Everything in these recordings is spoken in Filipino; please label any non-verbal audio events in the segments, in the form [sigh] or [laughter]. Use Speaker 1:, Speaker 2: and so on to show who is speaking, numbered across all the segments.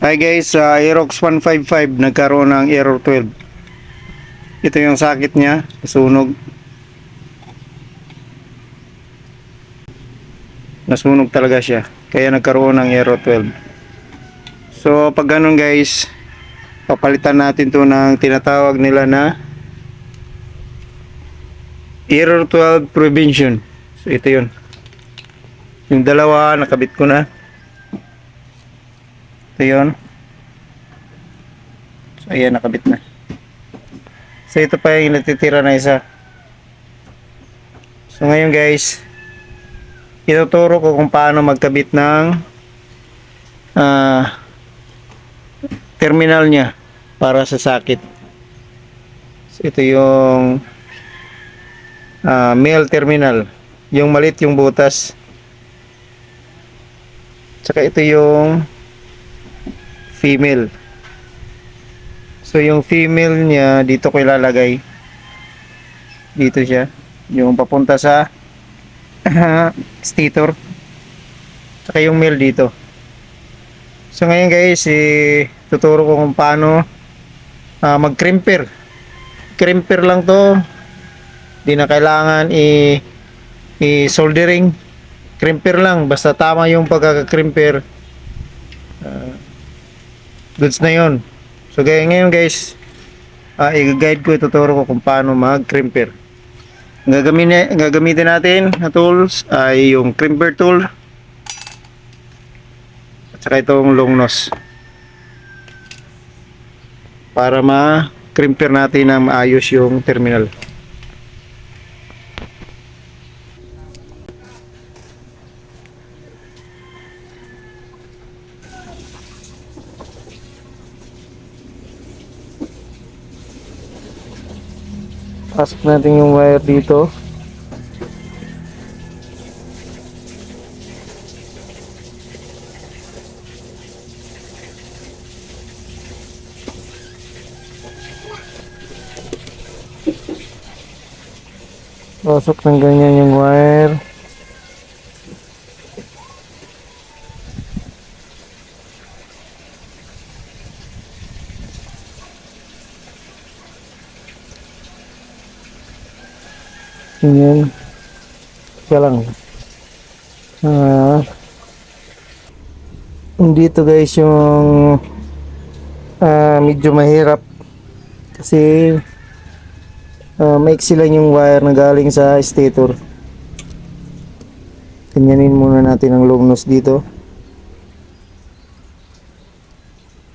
Speaker 1: Hi guys, sa Aerox 155 nagkaroon ng error 12. Ito yung sakit niya, nasunog. Nasunog talaga siya, kaya nagkaroon ng error 12. So pag ganun guys, papalitan natin to ng tinatawag nila na error 12 prevention. So ito yun. Yung dalawa, nakabit ko na. Ito yun. So, ayan, nakabit na. So, ito pa yung natitira na isa. So, ngayon guys, ituturo ko kung paano magkabit ng ah, terminal niya para sa sakit. So, ito yung ah, male terminal. Yung malit yung butas. Tsaka ito yung female. So yung female niya dito ko ilalagay. Dito siya. Yung papunta sa [clears throat] stator. Tsaka yung male dito. So ngayon guys, eh, tuturo ko kung paano ah, mag-crimper. Crimper lang to. Di na kailangan i i-soldering. Crimper lang. Basta tama yung pagkaka-crimper. Goods na yon so gaya ngayon guys uh, i-guide ko ituturo ko kung paano mag crimper gagamitin, gagamitin natin na tools ay yung crimper tool at saka itong long nose para ma crimper natin na maayos yung terminal pasok natin yung wire dito. Pasok ng ganyan yung wire Ganyan. Kaya. Ah. dito guys yung ah, medyo mahirap kasi ah, maiksi lang yung wire na galing sa stator. Ganyanin muna natin ang long dito.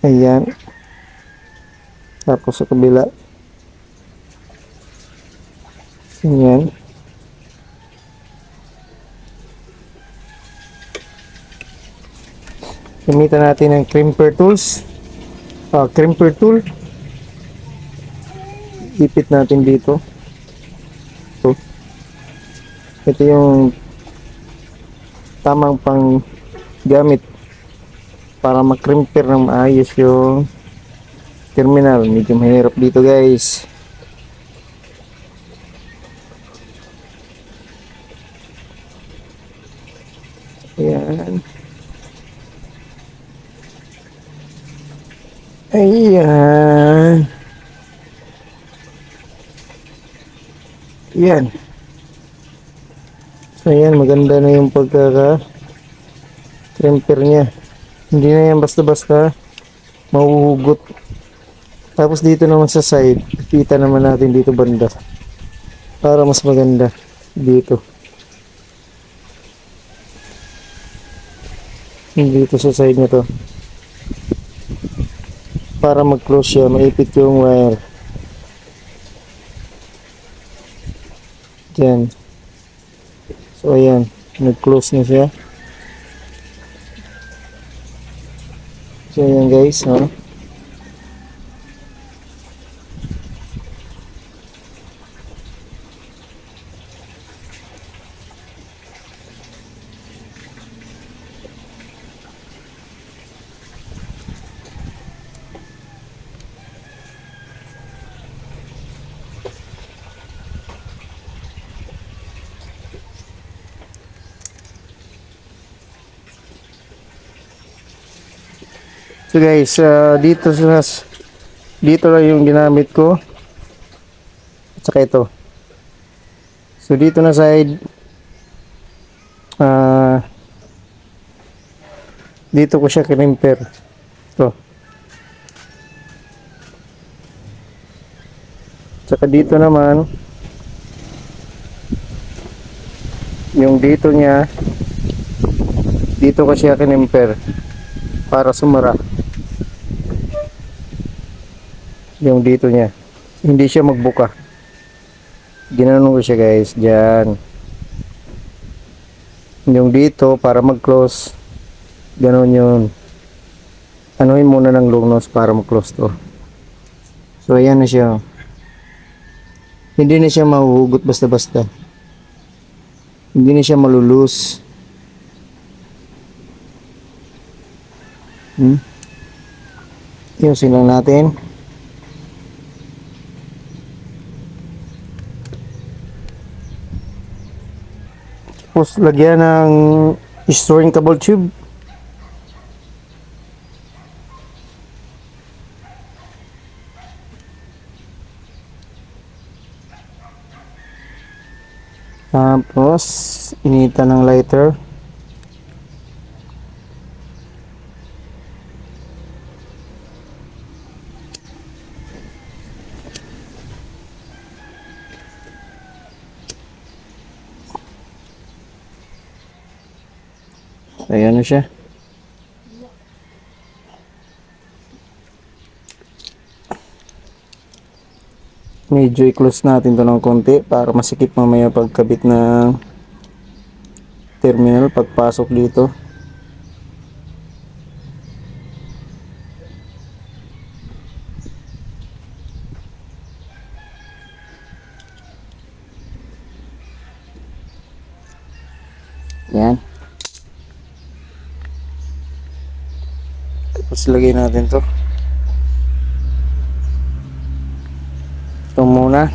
Speaker 1: Ayan. Tapos sa kabila. Ayan. Gamitan natin ng crimper tools. Ah, crimper tool. Ipit natin dito. Ito. Ito yung tamang pang gamit para makrimper ng maayos yung terminal. Medyo mahirap dito guys. Ayan. Ayan. Ayan. Ayan, maganda na yung pagkaka crimper niya. Hindi na yan basta-basta mahuhugot. Tapos dito naman sa side, kita naman natin dito banda. Para mas maganda dito. Dito sa side na to. Para mag-close siya maipit yung wire. Dyan so ayan. Nag-close na siya. So ayan guys ha So So guys, ah, dito sa dito lang yung ginamit ko. At saka ito. So dito na side ah dito ko siya kinimper. Ito. Tsaka dito naman yung dito niya dito ko siya kinimper para sumara. Yung dito niya. Hindi siya magbuka. Ginanon ko siya guys. Dyan yung dito para mag close ganon yun. Anuhin muna ng lugnos para mag close to. So ayan na siya. Hindi na siya mahuhugot basta basta hindi na siya malulus Hmm? Ayusin lang natin. Tapos lagyan ng storing cable tube. Tapos, inita ng lighter. Ayan na siya. Medyo i-close natin to ng konti para masikip mamaya pagkabit ng terminal pagpasok dito. Yan. Lagay natin to. Ito muna.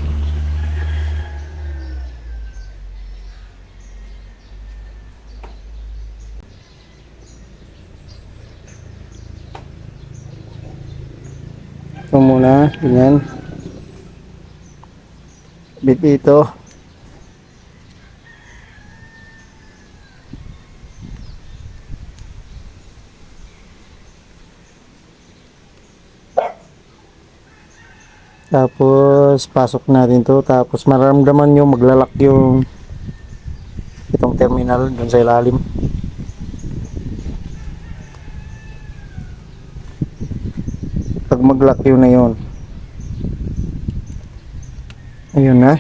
Speaker 1: Ito muna. Ganyan. Bit ito. Tapos pasok natin to tapos maramdaman nyo maglalak yung itong terminal dun sa ilalim. Pag maglock yun na yun. Ayun na.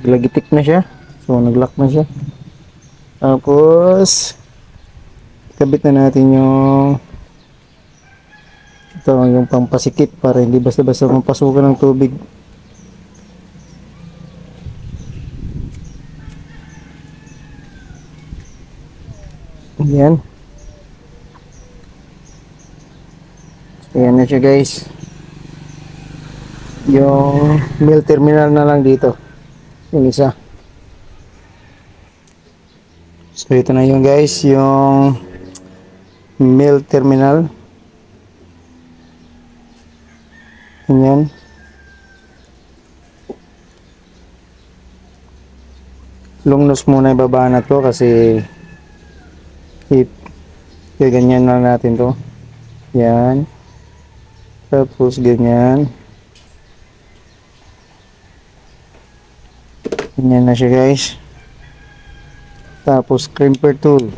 Speaker 1: Glagitik na siya. So naglock na siya. Tapos kabit na natin yung ito yung pampasikip para hindi basta-basta mapasukan ng tubig. Ayan. Ayan na siya guys. Yung mill terminal na lang dito. Yung isa. So ito na yung guys, yung mill terminal. Ganyan. Lungnos muna ibaba na to kasi. Kaya ganyan na natin to. Yan. Tapos ganyan. Ganyan na siya guys. Tapos crimper tool.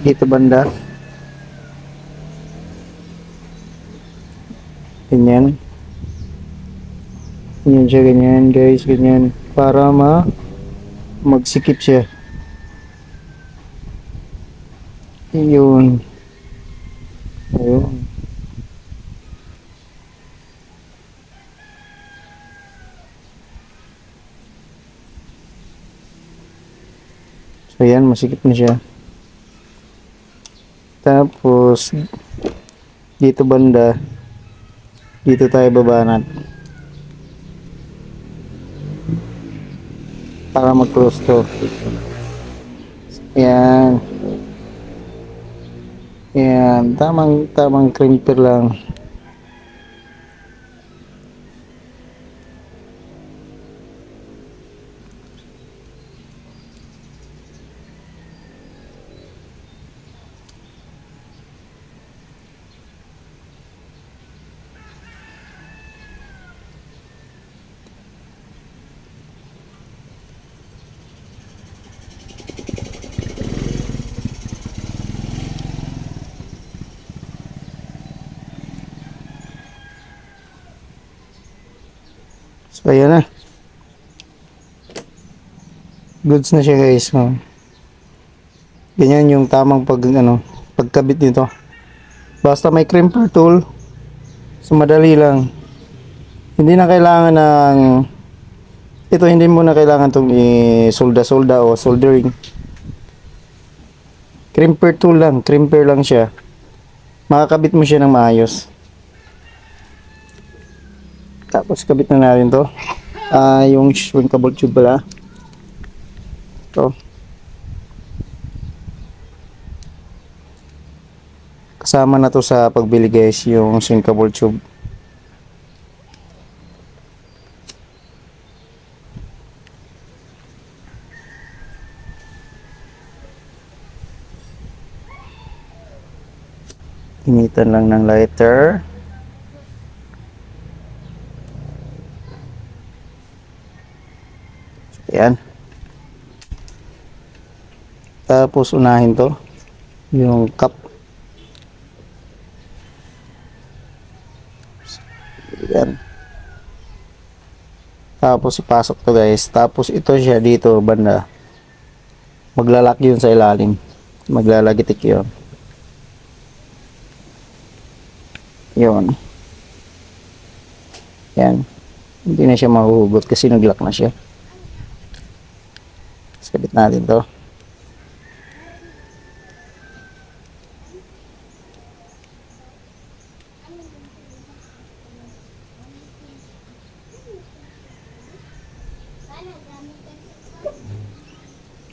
Speaker 1: Dito banda. Ganyan. Ganyan siya, ganyan guys, ganyan. Para ma magsikip siya. Yun. Ayun. So yan, masikip na siya. Tapos, dito banda, dito tayo babanat. Para mag-close to. Yan. Yan, tamang tamang crimper lang. So, ayan na. Goods na siya guys. Oh. Ganyan yung tamang pag, ano, pagkabit nito. Basta may crimper tool. So, madali lang. Hindi na kailangan ng ito hindi mo na kailangan itong i-solda-solda o soldering. Crimper tool lang. Crimper lang siya. Makakabit mo siya ng maayos. Tapos kabit na natin to. Ah, yung shrinkable tube pala. To. Kasama na to sa pagbili guys, yung shrinkable tube. Initan lang ng lighter. Ayan. Tapos unahin to. Yung cup. Ayan. Tapos ipasok to guys. Tapos ito siya dito banda. Maglalak yun sa ilalim. Maglalagitik yun. Yun. Yan. Hindi na siya mahuhugot kasi naglock na siya. Sabit natin to.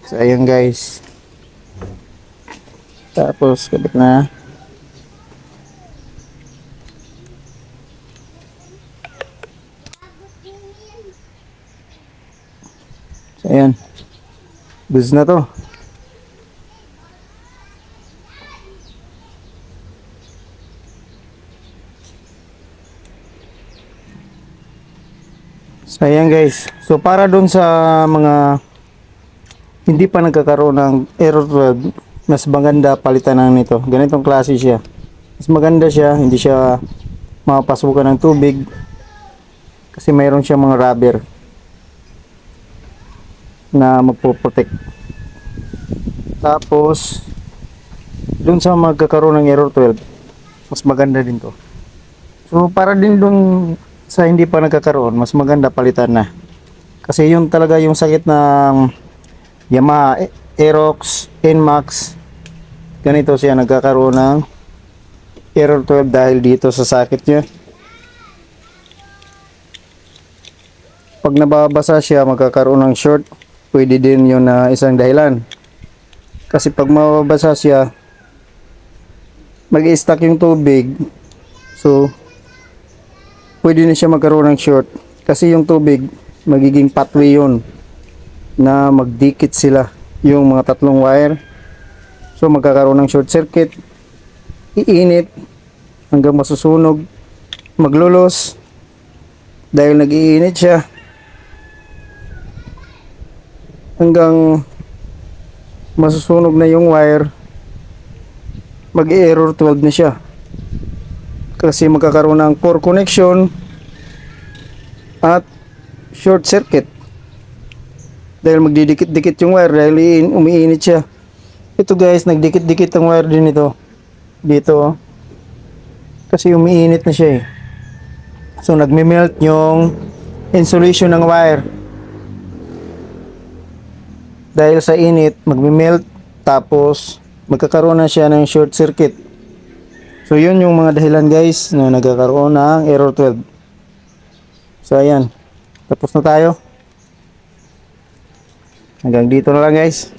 Speaker 1: So, ayun guys. Tapos, kabit na. So, ayan. Goods na to. So, ayan guys. So, para dun sa mga hindi pa nagkakaroon ng error 12, mas maganda palitan ng nito. Ganitong klase siya. Mas maganda siya, hindi siya mapasukan ng tubig kasi mayroon siya mga rubber na magpo-protect. Tapos, dun sa magkakaroon ng error 12, mas maganda din to. So, para din dun sa hindi pa nagkakaroon, mas maganda palitan na. Kasi yun talaga yung sakit ng Yamaha A- Aerox NMAX. Ganito siya nagkakaroon ng error 12 dahil dito sa sakit niya. Pag nababasa siya, magkakaroon ng short. Pwede din yun na isang dahilan. Kasi pag mababasa siya, mag-stuck yung tubig. So, pwede na siya magkaroon ng short. Kasi yung tubig, magiging pathway yun na magdikit sila yung mga tatlong wire. So, magkakaroon ng short circuit. Iinit hanggang masusunog. Maglulos dahil nag-iinit siya hanggang masusunog na yung wire mag-error 12 na siya. Kasi magkakaroon ng core connection at short circuit. Dahil magdidikit-dikit yung wire dahil iin- umiinit siya. Ito guys nagdikit-dikit ang wire din ito. Dito oh. kasi umiinit na siya eh. So nagme-melt yung insulation ng wire dahil sa init, magme-melt tapos magkakaroon na siya ng short circuit. So yun yung mga dahilan guys na nagkakaroon ng error 12. So ayan, tapos na tayo. Hanggang dito na lang guys.